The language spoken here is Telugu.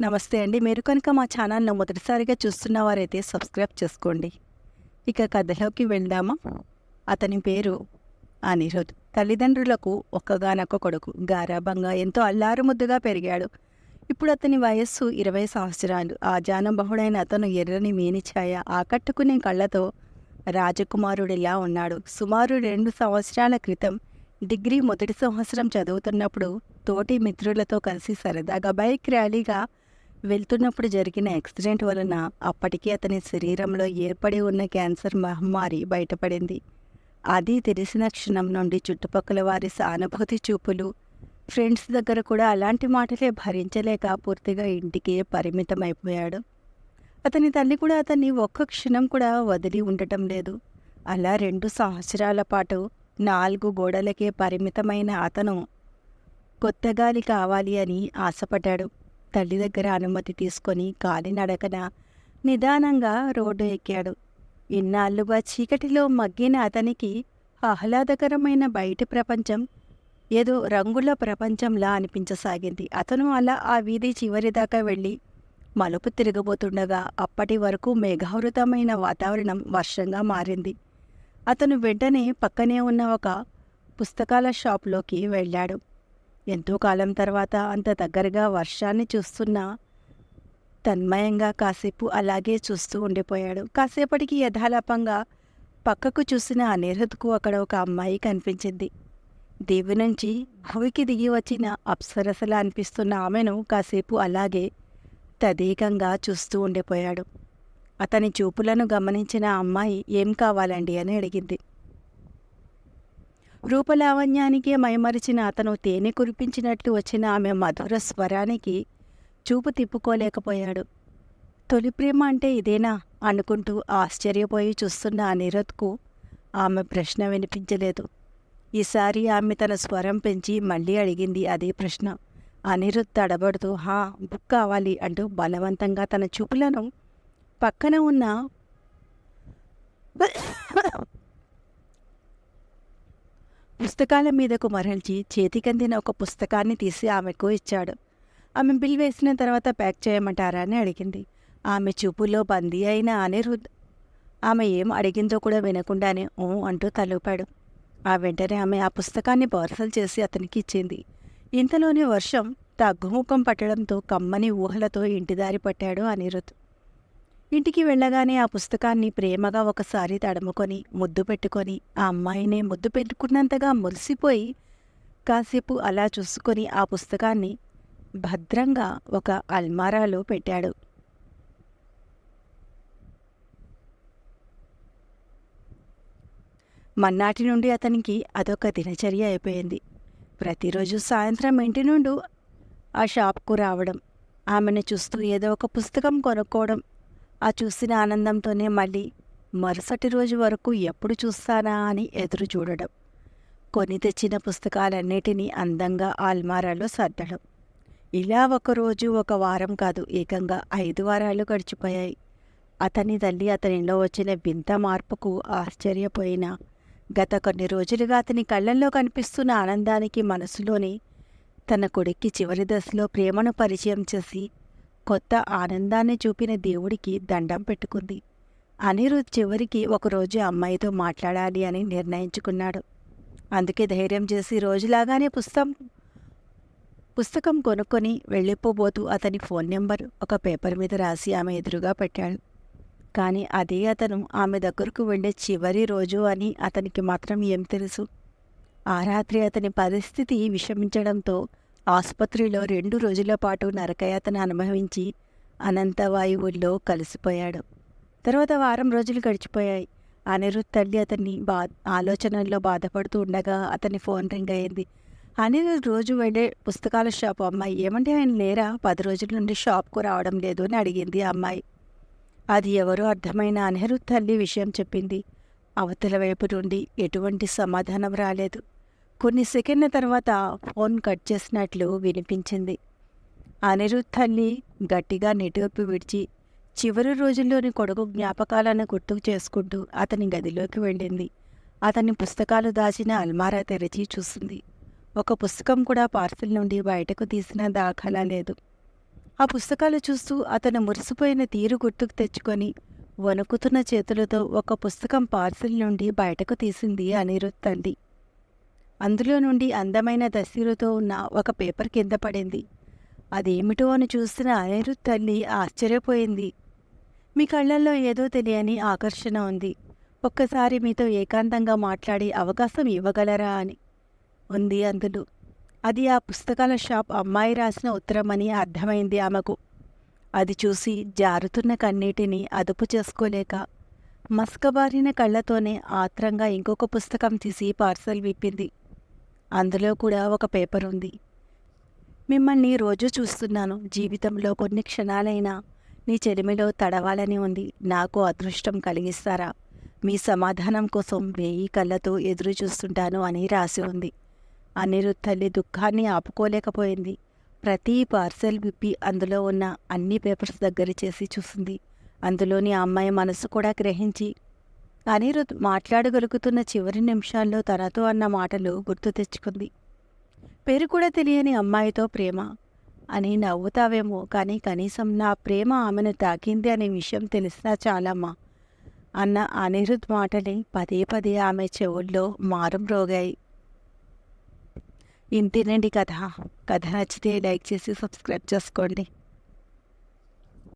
నమస్తే అండి. మీరు కనుక మా ఛానల్ను మొదటిసారిగా చూస్తున్న వారైతే సబ్స్క్రైబ్ చేసుకోండి. ఇక కథలోకి వెళ్దామా? అతని పేరు అనిరుద్. తల్లిదండ్రులకు ఒక్కగానొక్క కొడుకు. గారాభంగా ఎంతో అల్లారుముద్దుగా పెరిగాడు. ఇప్పుడు అతని వయస్సు ఇరవై సంవత్సరాలు. ఆ జానబహుడైన అతను ఎర్రని మేనిఛాయ ఆకట్టుకునే కళ్ళతో రాజకుమారుడిలా ఉన్నాడు. సుమారు రెండు సంవత్సరాల క్రితం డిగ్రీ మొదటి సంవత్సరం చదువుతున్నప్పుడు తోటి మిత్రులతో కలిసి సరదాగా బైక్ ర్యాలీగా వెళ్తున్నప్పుడు జరిగిన యాక్సిడెంట్ వలన అప్పటికే అతని శరీరంలో ఏర్పడి ఉన్న క్యాన్సర్ మహమ్మారి బయటపడింది. అది తెలిసిన క్షణం నుండి చుట్టుపక్కల వారి సానుభూతి చూపులు ఫ్రెండ్స్ దగ్గర కూడా అలాంటి మాటలే భరించలేక పూర్తిగా ఇంటికే పరిమితమైపోయాడు. అతని తల్లి కూడా అతన్ని ఒక్క క్షణం కూడా వదిలి ఉండటం లేదు. అలా రెండు సంవత్సరాల పాటు నాలుగు గోడలకే పరిమితమైన అతను కొత్త గాలి కావాలి అని ఆశపడ్డాడు. తల్లి దగ్గర అనుమతి తీసుకొని కాలినడకన నిదానంగా రోడ్డు ఎక్కాడు. ఇన్నాళ్ళుగా చీకటిలో మగ్గిన అతనికి ఆహ్లాదకరమైన బయటి ప్రపంచం ఏదో రంగుల ప్రపంచంలా అనిపించసాగింది. అతను అలా ఆ వీధి చివరిదాకా వెళ్ళి మలుపు తిరగబోతుండగా అప్పటి వరకు మేఘావృతమైన వాతావరణం వర్షంగా మారింది. అతను వెంటనే పక్కనే ఉన్న ఒక పుస్తకాల షాప్లోకి వెళ్ళాడు. ఎంతో కాలం తర్వాత అంత దగ్గరగా వర్షాన్ని చూస్తున్నా తన్మయంగా కాసేపు అలాగే చూస్తూ ఉండిపోయాడు. కాసేపటికి యథాలాపంగా పక్కకు చూసిన అనిరుద్కు అక్కడ ఒక అమ్మాయి కనిపించింది. దేవి నుంచి భూమికి దిగి వచ్చిన అప్సరసలా అనిపిస్తున్న ఆమెను కాసేపు అలాగే తదేకంగా చూస్తూ ఉండిపోయాడు. అతని చూపులను గమనించిన అమ్మాయి ఏం కావాలండి? అని అడిగింది. రూపలావణ్యానికే మైమరిచిన అతను తేనె కురిపించినట్లు వచ్చిన ఆమె మధుర స్వరానికి చూపు తిప్పుకోలేకపోయాడు. తొలి ప్రేమ అంటే ఇదేనా? అనుకుంటూ ఆశ్చర్యపోయి చూస్తున్న అనిరత్కు ఆమె ప్రశ్న వినిపించలేదు. ఈసారి ఆమె తన స్వరం పెంచి మళ్ళీ అడిగింది అదే ప్రశ్న. అనిరుద్ తడబడుతూ హా బుక్ కావాలి అంటూ బలవంతంగా తన చూపులను పక్కన ఉన్న పుస్తకాల మీదకు మరల్చి చేతికందిన ఒక పుస్తకాన్ని తీసి ఆమెకు ఇచ్చాడు. ఆమె బిల్ వేసిన తర్వాత ప్యాక్ చేయమంటారా అని అడిగింది. ఆమె చూపులో బందీ అయిన అనిరుద్. ఆమె ఏం అడిగిందో కూడా వినకుండానే ఓ అంటూ తలూపాడు. ఆ వెంటనే ఆమె ఆ పుస్తకాన్ని పార్సల్ చేసి అతనికి ఇచ్చింది. ఇంతలోనే వర్షం తగ్గుముఖం పట్టడంతో కమ్మని ఊహలతో ఇంటిదారి పట్టాడు అనిరుద్. ఇంటికి వెళ్ళగానే ఆ పుస్తకాన్ని ప్రేమగా ఒకసారి తడుముకొని ముద్దు పెట్టుకొని ఆ అమ్మాయినే ముద్దు పెట్టుకున్నంతగా మురిసిపోయి కాసేపు అలా చూసుకొని ఆ పుస్తకాన్ని భద్రంగా ఒక అల్మారాలో పెట్టాడు. మన్నాటి నుండి అతనికి అదొక దినచర్య అయిపోయింది. ప్రతిరోజు సాయంత్రం ఇంటి నుండి ఆ షాప్కు రావడం ఆమెను చూస్తూ ఏదో ఒక పుస్తకం కొనుక్కోవడం ఆ చూసిన ఆనందంతోనే మళ్ళీ మరుసటి రోజు వరకు ఎప్పుడు చూస్తానా అని ఎదురు చూడడం. కొని తెచ్చిన పుస్తకాలన్నిటినీ అందంగా ఆల్మారాలో సర్దడం. ఇలా ఒకరోజు ఒక వారం కాదు ఏకంగా ఐదు వారాలు గడిచిపోయాయి. అతని తల్లి అతనిలో వచ్చిన వింత మార్పుకు ఆశ్చర్యపోయినా గత కొన్ని రోజులుగా అతని కళ్ళల్లో కనిపిస్తున్న ఆనందానికి మనసులోని తన కొడుక్కి చివరి దశలో ప్రేమను పరిచయం చేసి కొత్త ఆనందాన్ని చూపిన దేవుడికి దండం పెట్టుకుంది. అనిరుద్ చివరికి ఒకరోజు అమ్మాయితో మాట్లాడాలి అని నిర్ణయించుకున్నాడు. అందుకే ధైర్యం చేసి రోజులాగానే పుస్తకం పుస్తకం కొనుక్కొని వెళ్ళిపోబోతూ అతని ఫోన్ నెంబర్ ఒక పేపర్ మీద రాసి ఆమె ఎదురుగా పెట్టాడు. కానీ అదే అతను ఆమె దగ్గరకు వెళ్ళే చివరి రోజు అని అతనికి మాత్రం ఏం తెలుసు. ఆ రాత్రి అతని పరిస్థితి విషమించడంతో ఆసుపత్రిలో రెండు రోజుల పాటు నరకయాతన అనుభవించి అనంతవాయువుల్లో కలిసిపోయాడు. తర్వాత వారం రోజులు గడిచిపోయాయి. అనిరుద్ తల్లి అతన్ని బా ఆలోచనల్లో బాధపడుతూ ఉండగా అతని ఫోన్ రింగ్ అయింది. అనిరుద్ రోజు వెళ్ళే పుస్తకాల షాపు అమ్మాయి ఏమంటే ఆయన లేరా? పది రోజుల నుండి షాప్కు రావడం లేదు అని అడిగింది అమ్మాయి. అది ఎవరో అర్థమైన అనిరుద్ తల్లి విషయం చెప్పింది. అవతల వైపు నుండి ఎటువంటి సమాధానం రాలేదు. కొన్ని సెకండ్ల తర్వాత ఫోన్ కట్ చేసినట్లు వినిపించింది. అనిరుద్ తల్లి గట్టిగా నెట్టువైపు విడిచి చివరి రోజుల్లోని కొడుకు జ్ఞాపకాలను గుర్తుకు చేసుకుంటూ అతని గదిలోకి వెళ్ళింది. అతని పుస్తకాలు దాచిన అల్మారా తెరిచి చూసింది. ఒక పుస్తకం కూడా పార్సిల్ నుండి బయటకు తీసిన దాఖలా లేదు. ఆ పుస్తకాలు చూస్తూ అతను మురిసిపోయిన తీరు గుర్తుకు తెచ్చుకొని వణుకుతున్న చేతులతో ఒక పుస్తకం పార్సిల్ నుండి బయటకు తీసింది అనిరుద్ తల్లి. అందులో నుండి అందమైన దశీరుతో ఉన్న ఒక పేపర్ కింద పడింది. అదేమిటో అని చూసిన అనిరుద్ తల్లి ఆశ్చర్యపోయింది. మీ కళ్ళల్లో ఏదో తెలియని ఆకర్షణ ఉంది. ఒక్కసారి మీతో ఏకాంతంగా మాట్లాడే అవకాశం ఇవ్వగలరా అని. ఉంది అందులో. అది ఆ పుస్తకాల షాప్ అమ్మాయి రాసిన ఉత్తరమని అర్థమైంది ఆమెకు. అది చూసి జారుతున్న కన్నీటిని అదుపు చేసుకోలేక మస్కబారిన కళ్ళతోనే ఆత్రంగా ఇంకొక పుస్తకం తీసి పార్సల్ విప్పింది. అందులో కూడా ఒక పేపర్ ఉంది. మిమ్మల్ని రోజు చూస్తున్నాను. జీవితంలో కొన్ని క్షణాలైనా నీ చెలిమిలో తడవాలని ఉంది. నాకు అదృష్టం కలిగిస్తారా? మీ సమాధానం కోసం వేయి కళ్ళతో ఎదురు చూస్తుంటాను అని రాసి ఉంది. అనిరుద్ తల్లి దుఃఖాన్ని ఆపుకోలేకపోయింది. ప్రతి పార్సెల్ విప్పి అందులో ఉన్న అన్ని పేపర్స్ దగ్గర చేసి చూసింది. అందులోని అమ్మాయి మనసు కూడా గ్రహించి అనిరుద్ మాట్లాడగలుగుతున్న చివరి నిమిషాల్లో తనతో అన్న మాటలు గుర్తు తెచ్చుకుంది. పేరు కూడా తెలియని అమ్మాయితో ప్రేమ అని నవ్వుతావేమో కానీ కనీసం నా ప్రేమ ఆమెను తాకింది అనే విషయం తెలిసినా చాలమ్మా అన్న అనిరుద్ మాటలే పదే పదే ఆమె చెవుల్లో మారం రోగాయి. ఇంతేనండి కథ. కథ నచ్చితే లైక్ చేసి సబ్స్క్రైబ్ చేసుకోండి.